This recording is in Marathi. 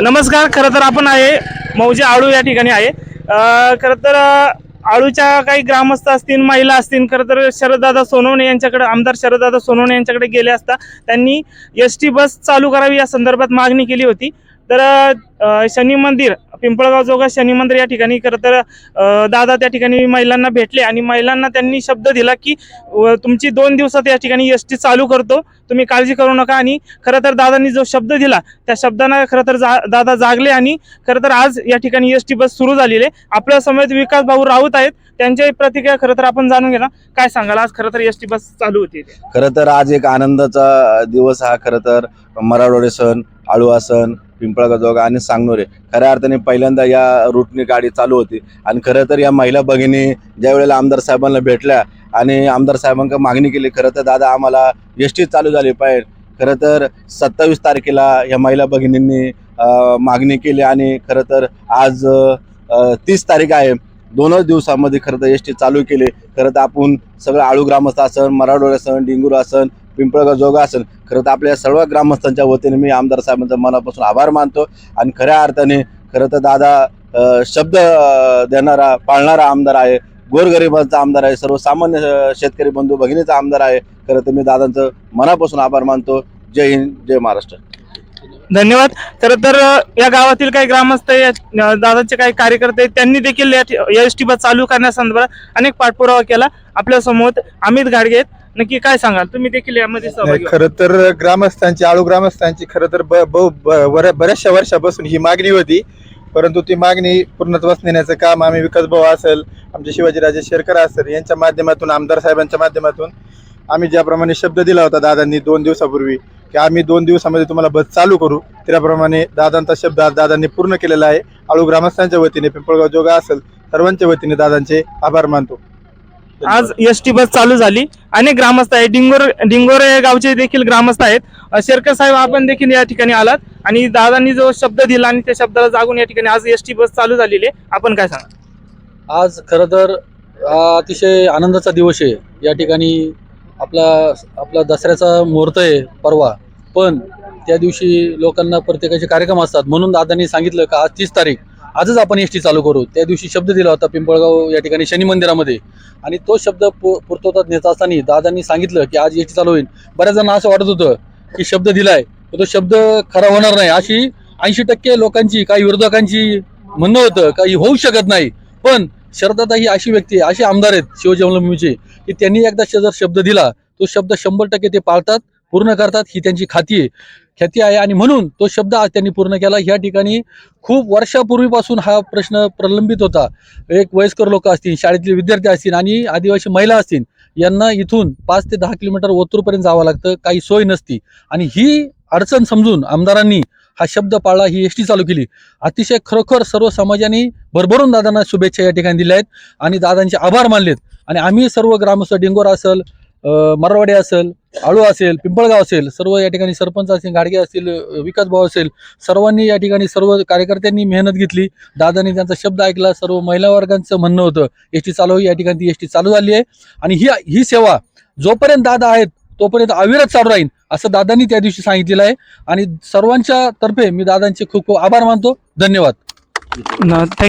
नमस्कार खरं तर आपण आहे. मौजे आळू या ठिकाणी आहे. खरं तर आळूच्या काही ग्रामस्थ असतील महिला असतील खरं तर शरददादा सोनवणे यांच्याकडे आमदार शरददादा सोनवणे यांच्याकडे गेले असता त्यांनी एस टी बस चालू करावी या संदर्भात मागणी केली होती. तर शनी मंदिर पिंपळगाव जोगा शनी मंदिर या ठिकाणी खरं तर दादा त्या ठिकाणी महिलांना भेटले आणि महिलांना त्यांनी शब्द दिला की व तुमची दोन दिवसात या ठिकाणी एस टी चालू करतो तुम्ही काळजी करू नका आणि खरं तर दादांनी जो शब्द दिला त्या शब्दांना खरं तर जा दादा जागले आणि खरं तर आज या ठिकाणी एस टी बस सुरू झालेली आहे. आपल्यासमोर विकास भाऊ राऊत आहेत त्यांच्याही प्रतिक्रिया खरं तर आपण जाणून घेणार. काय सांगाल? आज खरं तर एस टी बस चालू होती. खरं तर आज एक आनंदाचा दिवस हा खरं तर मराठवाडे सण आळू सण पिंपळगाजोगा आणि सांगनोरे. खऱ्या अर्थाने पहिल्यांदा या रूटनी गाडी चालू होती. आणि खरं तर या महिला भगिनी ज्या वेळेला आमदार साहेबांना भेटल्या आणि आमदार साहेबांना मागणी केली खरं तर दादा आम्हाला एस टी चालू झाली पाहिजे. खरं तर सत्तावीस तारखेला या महिला भगिनींनी मागणी केली आणि खरं तर आज तीस तारीख आहे. दोनच दिवसामध्ये खरं तर एस टी चालू केली. खरं तर आपण सगळं आळू ग्रामस्थ असन मराठवाडा असन डिंगूर असन पिंपळगाव जोगा असेल खरं तर आपल्या सर्व ग्रामस्थांच्या वतीने मी आमदार साहेबांचा मनापासून आभार मानतो आणि खऱ्या अर्थाने खरं तर दादा शब्द देणारा पाळणारा आमदार आहे गोरगरिबांचा आमदार आहे सर्वसामान्य शेतकरी बंधू भगिनीचा आमदार आहे खरं तर मी दादांचं मनापासून आभार मानतो. जय हिंद जय महाराष्ट्र. धन्यवाद. तर तर या गावातील काही ग्रामस्थ या- दादाचे काही कार्यकर्ते आहेत, त्यांनी देखील या एस टी बस चालू करण्यासंदर्भात अनेक पाठपुरावा केला. आपल्यासमोर अमित घाडगे नक्की काय सांगाल? तुम्ही देखील यामध्ये सहभागी खरं तर ग्रामस्थांची आळू ग्रामस्थांची खरं तर ब- ब- ब- बऱ्या- बऱ्याचशा वर्षापासून ही मागणी होती. परंतु ती मागणी पूर्णत्वास नेण्याचं काम आम्ही विकास भाऊ असेल आमचे शिवाजीराजे शेरकर असेल यांच्या माध्यमातून आमदार साहेबांच्या माध्यमातून आम्ही ज्याप्रमाणे शब्द दिला होता दादांनी दोन दिवसापूर्वी की आम्ही दोन दिवसामध्ये तुम्हाला बस चालू करू. त्याप्रमाणे दादांचा शब्द आज दादांनी पूर्ण केलेला आहे. आळू ग्रामस्थांच्या वतीने पिंपळगाव जोगा असेल सर्वांच्या वतीने दादांचे आभार मानतो. आज एस टी बस चालू झाली अनेक ग्रामस्थ आहेत. डिंगोर डिंगोरे या गावचे देखील ग्रामस्थ आहेत. शेरकर साहेब आपण देखील या ठिकाणी आलात आणि दादांनी जो शब्द दिला आणि त्या शब्दाला जागून या ठिकाणी आज एस टी बस चालू झालेली आहे. आपण काय सांगा आज खरं तर अतिशय आनंदाचा दिवस आहे. या ठिकाणी आपला आपला दसऱ्याचा मुहूर्त आहे परवा. पण त्या दिवशी लोकांना प्रत्येकाचे कार्यक्रम असतात. म्हणून दादांनी सांगितलं का आज तीस तारीख. आजच आपण एस टी चालू करू. त्या दिवशी शब्द दिला होता पिंपळगाव या ठिकाणी शनी मंदिरामध्ये. आणि तो शब्द पू पूर्तवतात नेत असताना दादांनी सांगितलं की आज एस टी चालू होईल. बऱ्याच जणांना असं वाटत होतं की शब्द दिलाय. तो शब्द खरा होणार नाही. अशी ऐंशी टक्के लोकांची काही विरोधकांची म्हणणं होतं काही होऊ शकत नाही. पण शरदादा ही अशी व्यक्ती अशी असे आमदार आहेत शिवजन्मभूमीचे की त्यांनी एकदा जर शब्द दिला तो शब्द शंभर टक्के ते पाळतात पूर्ण करतात ही त्यांची खाती आहे. ख्याती आहे. आणि म्हणून तो शब्द आज त्यांनी पूर्ण केला. ह्या ठिकाणी खूप वर्षापूर्वीपासून हा प्रश्न प्रलंबित होता. एक वयस्कर लोक असतील शाळेतले विद्यार्थी असतील आणि आदिवासी महिला असतील यांना इथून पाच ते दहा किलोमीटर ओतूरपर्यंत जावं लागतं. काही सोय नसती. आणि ही अडचण समजून आमदारांनी हा शब्द पाळला ही एस टी चालू केली. अतिशय खरोखर सर्व समाजाने भरभरून दादांना शुभेच्छा या ठिकाणी दिल्या आहेत. आणि दादांचे आभार मानलेत. आणि आम्ही सर्व ग्रामस्थ डेंगोर असेल अ, असेल आळू असेल पिंपळगाव असेल सर्व या ठिकाणी सरपंच असतील गाडगे असतील विकास भाऊ असेल सर्वांनी या ठिकाणी सर्व कार्यकर्त्यांनी मेहनत घेतली. दादांनी त्यांचा शब्द ऐकला सर्व महिला वर्गांचं म्हणणं होतं एस टी चालू या ठिकाणी ती एस टी चालू झाली आहे. आणि ही ही सेवा जोपर्यंत दादा आहेत तोपर्यंत अविरत चालू राहील असं दादांनी त्या दिवशी सांगितलेलं आहे. आणि सर्वांच्या तर्फे मी दादांचे खूप खूप आभार मानतो. धन्यवाद.